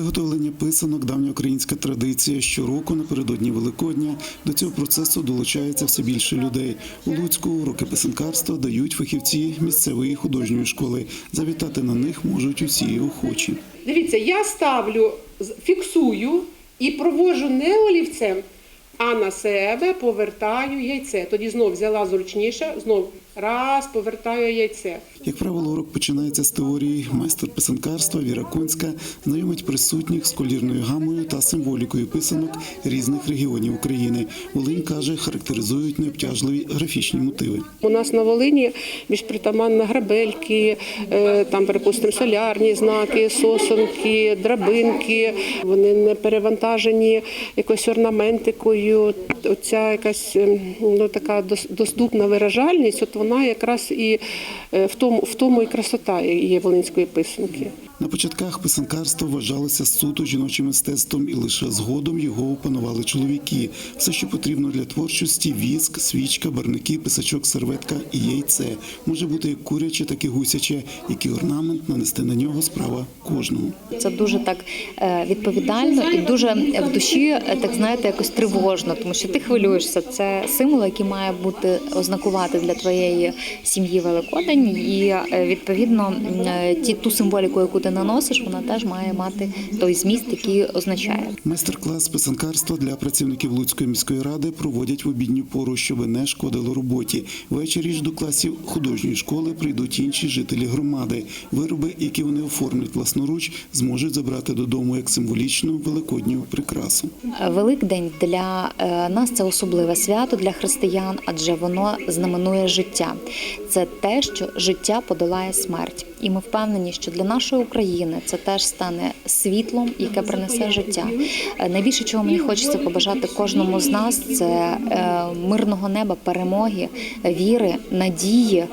Виготовлення писанок давня українська традиція. Щороку напередодні Великодня до цього процесу долучається все більше людей. У Луцьку уроки писанкарства дають фахівці місцевої художньої школи. Завітати на них можуть усі охочі. Дивіться, я ставлю, фіксую і проводжу не олівцем, а на себе повертаю яйце. Тоді знов взяла зручніше, знов раз повертаю яйце. Як правило, урок починається з теорії. Майстер писанкарства Віра Конська знайомить присутніх з колірною гамою та символікою писанок різних регіонів України. Волинь каже, характеризують необтяжливі графічні мотиви. У нас на Волині більш притаманно грабельки, е, там, припустимо, солярні знаки, сосонки, драбинки. Вони не перевантажені якоюсь орнаментикою. Оця якась ем, ну, така дос- доступна виражальність, от вона якраз і е, в тому, в тому і красота є волинської писанки. На початках писанкарство вважалося суто жіночим мистецтвом, і лише згодом його опанували чоловіки. Все, що потрібно для творчості: віск, свічка, барники, писачок, серветка і яйце. Може бути як куряче, так і гусяче, який орнамент нанести на нього справа кожного. Це дуже так е, відповідально і дуже в душі, е, так знаєте, якось тривожно, тому що ти хвилюєшся. Це символ, який має бути ознакувати для твоєї сім'ї Великодень, і е, відповідно ті ту символіку, яку ти наносиш, вона теж має мати той зміст, який означає. Майстер-клас писанкарства для працівників Луцької міської ради проводять в обідню пору, щоб не шкодило роботі. Ввечері ж до класів художньої школи прийдуть інші жителі громади. Вироби, які вони оформлять власноруч, зможуть забрати додому як символічну великодню прикрасу. Великдень для е, нас це особливе свято для християн, адже воно знаменує життя. Це те, що життя подолає смерть. І ми впевнені, що для нашої України це теж стане світлом, яке принесе життя. Е, Найбільше чого мені хочеться побажати кожному з нас це е, мирного неба, перемоги, віри, надії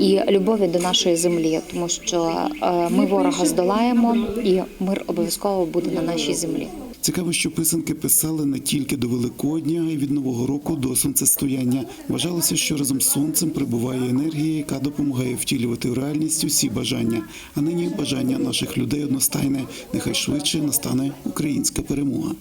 і любові до нашої землі, тому що е, ми ворога здолаємо, і мир обов'язково буде на нашій землі. Цікаво, що писанки писали не тільки до Великодня, а й від Нового року до сонцестояння. Вважалося, що разом з сонцем прибуває енергія, яка допомагає втілювати в реальність усі бажання. А нині бажання наших людей одностайне. Нехай швидше настане українська перемога.